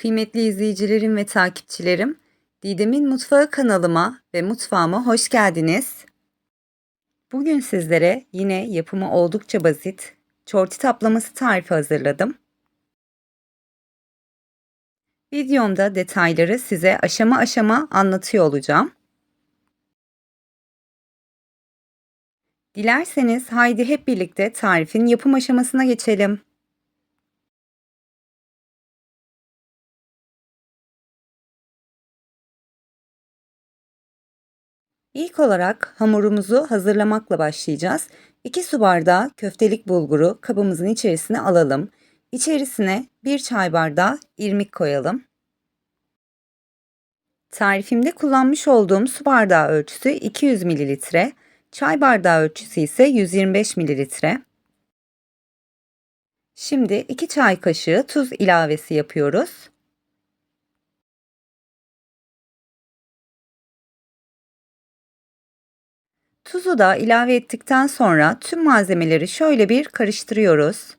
Kıymetli izleyicilerim ve takipçilerim, Didem'in Mutfağı kanalıma ve mutfağıma hoş geldiniz. Bugün sizlere yine yapımı oldukça basit çorti taplaması tarifi hazırladım. Videomda detayları size aşama aşama anlatıyor olacağım. Dilerseniz haydi hep birlikte tarifin yapım aşamasına geçelim. İlk olarak hamurumuzu hazırlamakla başlayacağız. 2 su bardağı köftelik bulguru kabımızın içerisine alalım. İçerisine 1 çay bardağı irmik koyalım. Tarifimde kullanmış olduğum su bardağı ölçüsü 200 mililitre, çay bardağı ölçüsü ise 125 mililitre. Şimdi 2 çay kaşığı tuz ilavesi yapıyoruz. Tuzu da ilave ettikten sonra tüm malzemeleri şöyle bir karıştırıyoruz.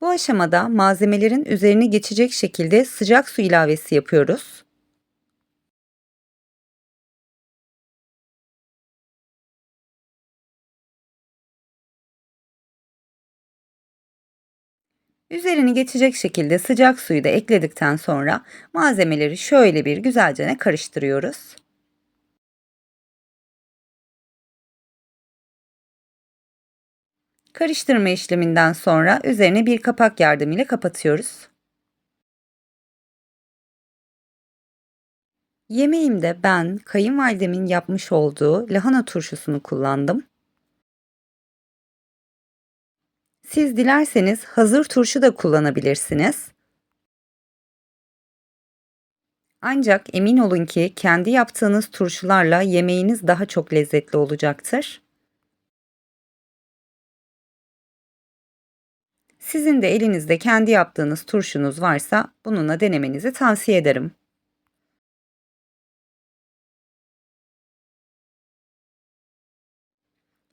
Bu aşamada malzemelerin üzerine geçecek şekilde sıcak su ilavesi yapıyoruz. Üzerini geçecek şekilde sıcak suyu da ekledikten sonra malzemeleri şöyle bir güzelce karıştırıyoruz. Karıştırma işleminden sonra üzerine bir kapak yardımıyla kapatıyoruz. Yemeğimde ben kayınvalidemin yapmış olduğu lahana turşusunu kullandım. Siz dilerseniz hazır turşu da kullanabilirsiniz. Ancak emin olun ki kendi yaptığınız turşularla yemeğiniz daha çok lezzetli olacaktır. Sizin de elinizde kendi yaptığınız turşunuz varsa bununla denemenizi tavsiye ederim.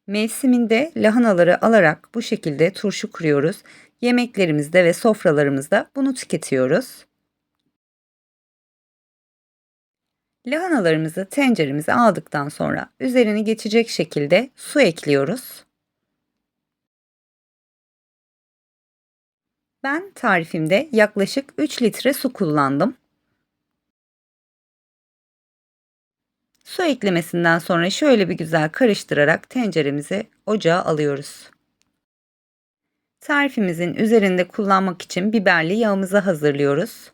Mevsiminde lahanaları alarak bu şekilde turşu kuruyoruz. Yemeklerimizde ve sofralarımızda bunu tüketiyoruz. Lahanalarımızı tenceremize aldıktan sonra üzerini geçecek şekilde su ekliyoruz. Ben tarifimde yaklaşık 3 litre su kullandım. Su eklemesinden sonra şöyle bir güzel karıştırarak tenceremizi ocağa alıyoruz. Tarifimizin üzerinde kullanmak için biberli yağımızı hazırlıyoruz.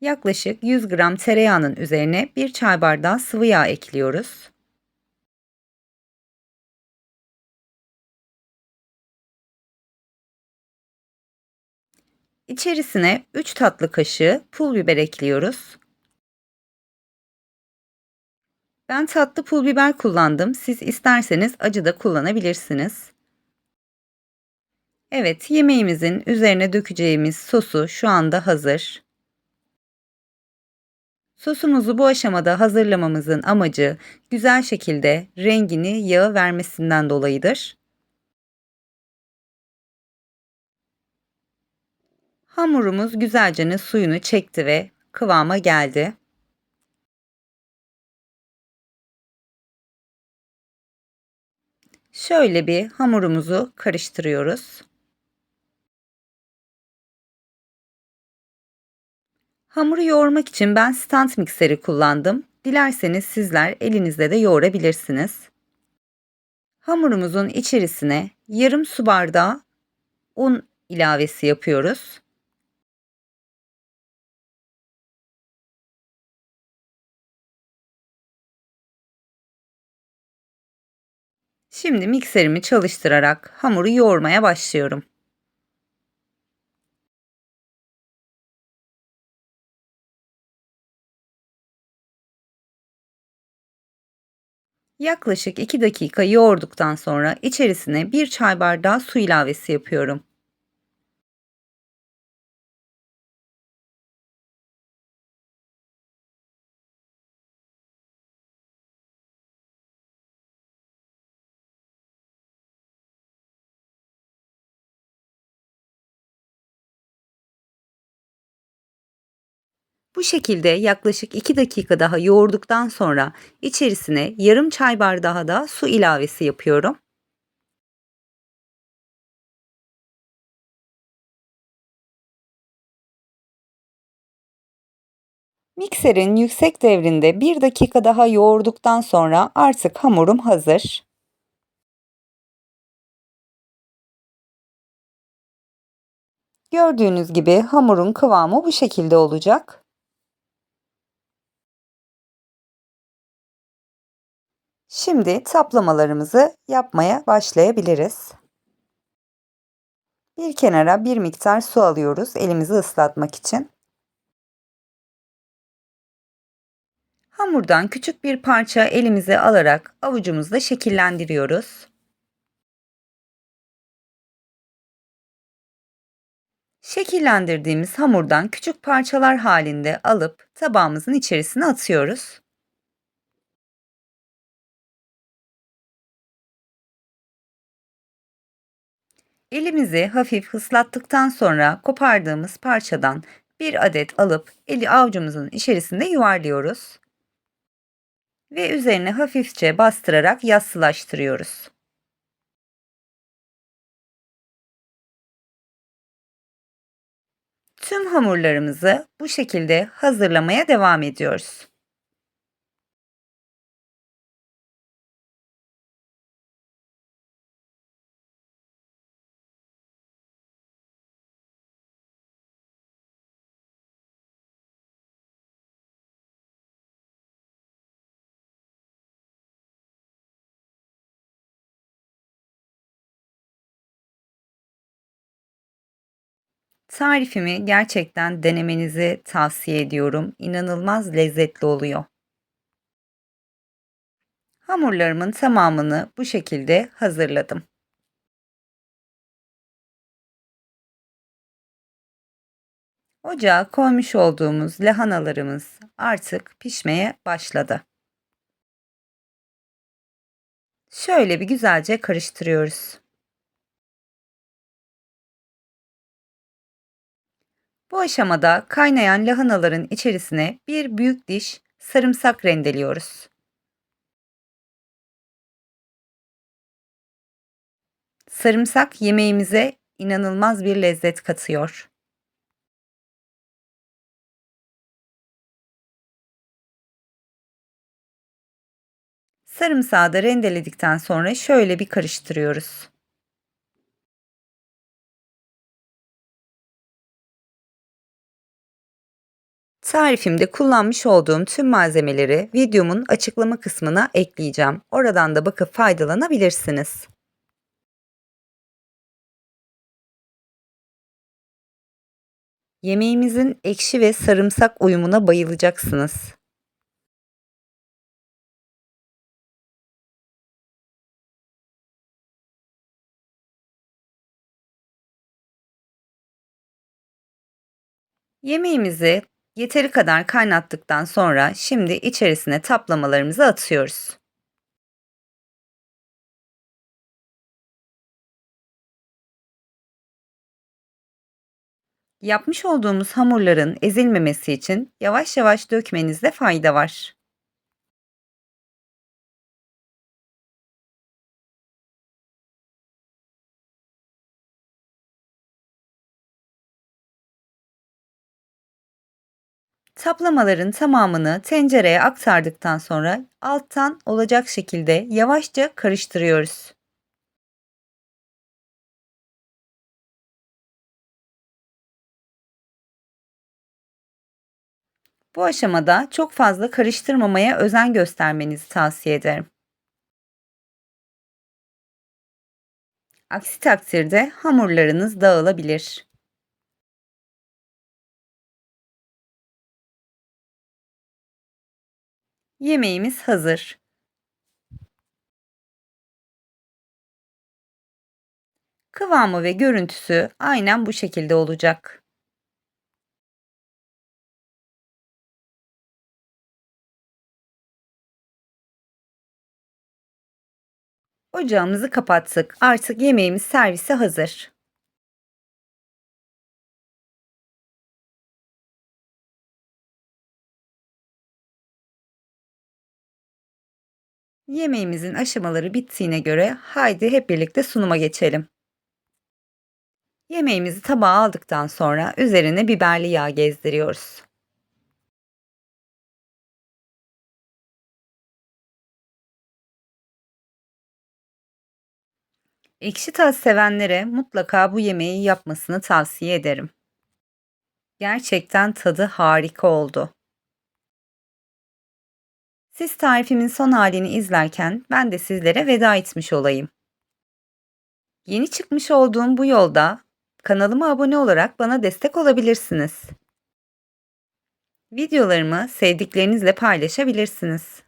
Yaklaşık 100 gram tereyağının üzerine 1 çay bardağı sıvı yağ ekliyoruz. İçerisine 3 tatlı kaşığı pul biber ekliyoruz. Ben tatlı pul biber kullandım. Siz isterseniz acı da kullanabilirsiniz. Evet, yemeğimizin üzerine dökeceğimiz sosu şu anda hazır. Sosumuzu bu aşamada hazırlamamızın amacı güzel şekilde rengini yağı vermesinden dolayıdır. Hamurumuz güzelce suyunu çekti ve kıvama geldi. Şöyle bir hamurumuzu karıştırıyoruz. Hamuru yoğurmak için ben stand mikseri kullandım. Dilerseniz sizler elinizde de yoğurabilirsiniz. Hamurumuzun içerisine yarım su bardağı un ilavesi yapıyoruz. Şimdi mikserimi çalıştırarak hamuru yoğurmaya başlıyorum. Yaklaşık 2 dakika yoğurduktan sonra içerisine 1 çay bardağı su ilavesi yapıyorum. Bu şekilde yaklaşık 2 dakika daha yoğurduktan sonra içerisine yarım çay bardağı da su ilavesi yapıyorum. Mikserin yüksek devrinde 1 dakika daha yoğurduktan sonra artık hamurum hazır. Gördüğünüz gibi hamurun kıvamı bu şekilde olacak. Şimdi taplamalarımızı yapmaya başlayabiliriz. Bir kenara bir miktar su alıyoruz elimizi ıslatmak için. Hamurdan küçük bir parça elimize alarak avucumuzda şekillendiriyoruz. Şekillendirdiğimiz hamurdan küçük parçalar halinde alıp tabağımızın içerisine atıyoruz. Elimizi hafif ıslattıktan sonra kopardığımız parçadan bir adet alıp eli avucumuzun içerisinde yuvarlıyoruz. Ve üzerine hafifçe bastırarak yassılaştırıyoruz. Tüm hamurlarımızı bu şekilde hazırlamaya devam ediyoruz. Tarifimi gerçekten denemenizi tavsiye ediyorum. İnanılmaz lezzetli oluyor. Hamurlarımın tamamını bu şekilde hazırladım. Ocağa koymuş olduğumuz lahanalarımız artık pişmeye başladı. Şöyle bir güzelce karıştırıyoruz. Bu aşamada kaynayan lahanaların içerisine bir büyük diş sarımsak rendeliyoruz. Sarımsak yemeğimize inanılmaz bir lezzet katıyor. Sarımsağı da rendeledikten sonra şöyle bir karıştırıyoruz. Tarifimde kullanmış olduğum tüm malzemeleri videomun açıklama kısmına ekleyeceğim. Oradan da bakıp faydalanabilirsiniz. Yemeğimizin ekşi ve sarımsak uyumuna bayılacaksınız. Yemeğimizi yeteri kadar kaynattıktan sonra şimdi içerisine taplamalarımızı atıyoruz. Yapmış olduğumuz hamurların ezilmemesi için yavaş yavaş dökmenizde fayda var. Taplamaların tamamını tencereye aktardıktan sonra alttan olacak şekilde yavaşça karıştırıyoruz. Bu aşamada çok fazla karıştırmamaya özen göstermenizi tavsiye ederim. Aksi takdirde hamurlarınız dağılabilir. Yemeğimiz hazır. Kıvamı ve görüntüsü aynen bu şekilde olacak. Ocağımızı kapattık. Artık yemeğimiz servise hazır. Yemeğimizin aşamaları bittiğine göre haydi hep birlikte sunuma geçelim. Yemeğimizi tabağa aldıktan sonra üzerine biberli yağ gezdiriyoruz. Ekşi tat sevenlere mutlaka bu yemeği yapmasını tavsiye ederim. Gerçekten tadı harika oldu. Siz tarifimin son halini izlerken ben de sizlere veda etmiş olayım. Yeni çıkmış olduğum bu yolda kanalıma abone olarak bana destek olabilirsiniz. Videolarımı sevdiklerinizle paylaşabilirsiniz.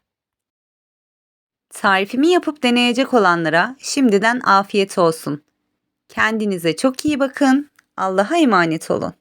Tarifimi yapıp deneyecek olanlara şimdiden afiyet olsun. Kendinize çok iyi bakın. Allah'a emanet olun.